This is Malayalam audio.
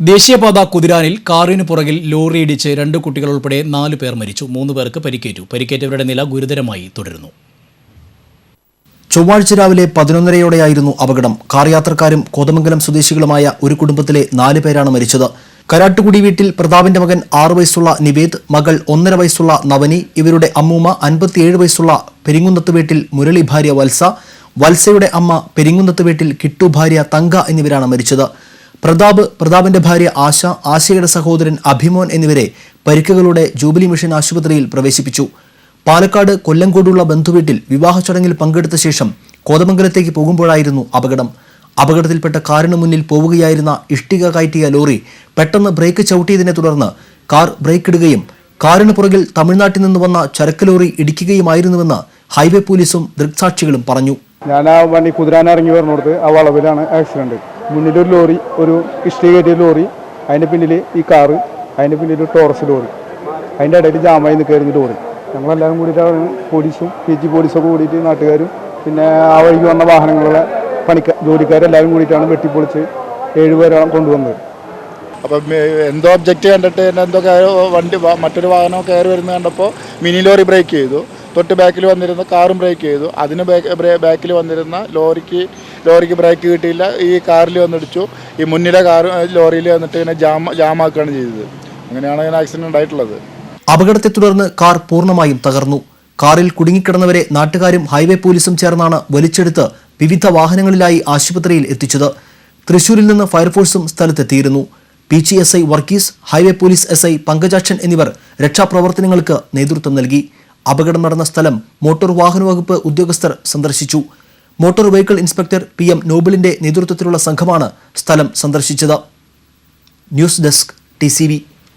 ദേശീയപാത കുതിരാനിൽ കാറിന് പുറകിൽ ലോറിയിടിച്ച് രണ്ട് കുട്ടികൾ ഉൾപ്പെടെ നാല് പേർ മരിച്ചു. മൂന്ന് പേർക്ക് പരിക്കേറ്റു. പരിക്കേറ്റവരുടെ നില ഗുരുതരമായി തുടരുന്നു. ചൊവ്വാഴ്ച രാവിലെ പതിനൊന്നരയോടെയായിരുന്നു അപകടം. കാർ യാത്രക്കാരും കോതമംഗലം സ്വദേശികളുമായ ഒരു കുടുംബത്തിലെ നാല് പേരാണ് മരിച്ചത്. കരാട്ടുകുടി വീട്ടിൽ പ്രതാപിന്റെ മകൻ ആറു വയസ്സുള്ള നിവേദ് മകൾ ഒന്നര വയസ്സുള്ള നവനി ഇവരുടെ അമ്മൂമ്മ അൻപത്തിയേഴ് വയസ്സുള്ള പെരിങ്ങുന്നത്ത് വീട്ടിൽ മുരളി ഭാര്യ വത്സ വത്സയുടെ അമ്മ പെരിങ്ങുന്നത്ത് വീട്ടിൽ കിട്ടു ഭാര്യ തങ്ക എന്നിവരാണ് മരിച്ചത്. പ്രതാപ് പ്രതാപിന്റെ ഭാര്യ ആശ ആശയുടെ സഹോദരൻ അഭിമോൻ എന്നിവരെ പരിക്കുകളോടെ ജൂബിലി മിഷൻ ആശുപത്രിയിൽ പ്രവേശിപ്പിച്ചു. പാലക്കാട് കൊല്ലങ്കോടുള്ള ബന്ധുവീട്ടിൽ വിവാഹ ചടങ്ങിൽ പങ്കെടുത്ത ശേഷം കോതമംഗലത്തേക്ക് പോകുമ്പോഴായിരുന്നു അപകടം. അപകടത്തിൽപ്പെട്ട കാറിന് മുന്നിൽ പോവുകയായിരുന്ന ഇഷ്ടിക കയറ്റിയ ലോറി പെട്ടെന്ന് ബ്രേക്ക് ചവിട്ടിയതിനെ തുടർന്ന് കാർ ബ്രേക്ക് ഇടുകയും കാറിന് പുറകിൽ തമിഴ്നാട്ടിൽ നിന്ന് വന്ന ചരക്ക് ലോറി ഇടിക്കുകയുമായിരുന്നുവെന്ന് ഹൈവേ പോലീസും ദൃക്സാക്ഷികളും പറഞ്ഞു. ഞാൻ ആ വണ്ടി കുതിരാനിറങ്ങി വരുന്നിടത്ത് ആ വളവിലാണ് ആക്സിഡന്റ് മുന്നിലൊരു ലോറി ഒരു ഇഷ്ടിക കയറ്റിയ ലോറി അതിന്റെ പിന്നിൽ ഈ കാറ് അതിന്റെ പിന്നിൽ ഒരു ടോറസ് ലോറി. അതിന്റെ ഇടയിൽ ജാമായി നിൽക്കായിരുന്നു ലോറി. ഞങ്ങളെല്ലാവരും കൂടിയിട്ടാണ് പോലീസും പി ജി പോലീസൊക്കെ കൂടിയിട്ട് നാട്ടുകാരും പിന്നെ ആ വഴിക്ക് വന്ന വാഹനങ്ങളിലെ പണിക്ക ജോലിക്കാരെല്ലാവരും കൂടിയിട്ടാണ് വെട്ടിപ്പൊളിച്ച് ഏഴുപേരോളം കൊണ്ടുവന്നത്. അപ്പം എന്തോ ഒബ്ജക്റ്റ് കണ്ടിട്ട് തന്നെ എന്തോ വണ്ടി മറ്റൊരു വാഹനം കയറി വരുന്നത് കണ്ടപ്പോൾ മിനി ലോറി ബ്രേക്ക് ചെയ്തു. തൊട്ട് ബാക്കിൽ വന്നിരുന്ന കാറും ബ്രേക്ക് ചെയ്തു. അതിന് ബാക്കിൽ വന്നിരുന്ന ലോറിക്ക് ലോറിക്ക് ബ്രേക്ക് കിട്ടിയില്ല. ഈ കാറിൽ വന്നിടിച്ചു. ഈ മുന്നിലെ കാർ ലോറിയിൽ വന്നിട്ട് ഇങ്ങനെ ജാം ജാമാക്കുകയാണ് ചെയ്തത്. അങ്ങനെയാണ് ഇങ്ങനെ ആക്സിഡന്റ് ഉണ്ടായിട്ടുള്ളത്. അപകടത്തെ തുടർന്ന് കാർ പൂർണമായും തകർന്നു. കാറിൽ കുടുങ്ങിക്കിടന്നവരെ നാട്ടുകാരും ഹൈവേ പോലീസും ചേർന്നാണ് വലിച്ചെടുത്ത് വിവിധ വാഹനങ്ങളിലായി ആശുപത്രിയിൽ എത്തിച്ചത്. തൃശൂരിൽ നിന്ന് ഫയർഫോഴ്സും സ്ഥലത്തെത്തിയിരുന്നു. P G S I Varghese highway police S I Pankajakshan എന്നിവർ രക്ഷാപ്രവർത്തനങ്ങൾക്ക് നേതൃത്വം നൽകി. അപകടം നടന്ന സ്ഥലം മോട്ടോർ വാഹന വകുപ്പ് ഉദ്യോഗസ്ഥർ സന്ദർശിച്ചു. Motor vehicle inspector P M നോബിളിന്റെ നേതൃത്വത്തിലുള്ള സംഘമാണ് സ്ഥലം സന്ദർശിച്ചത്. News desk T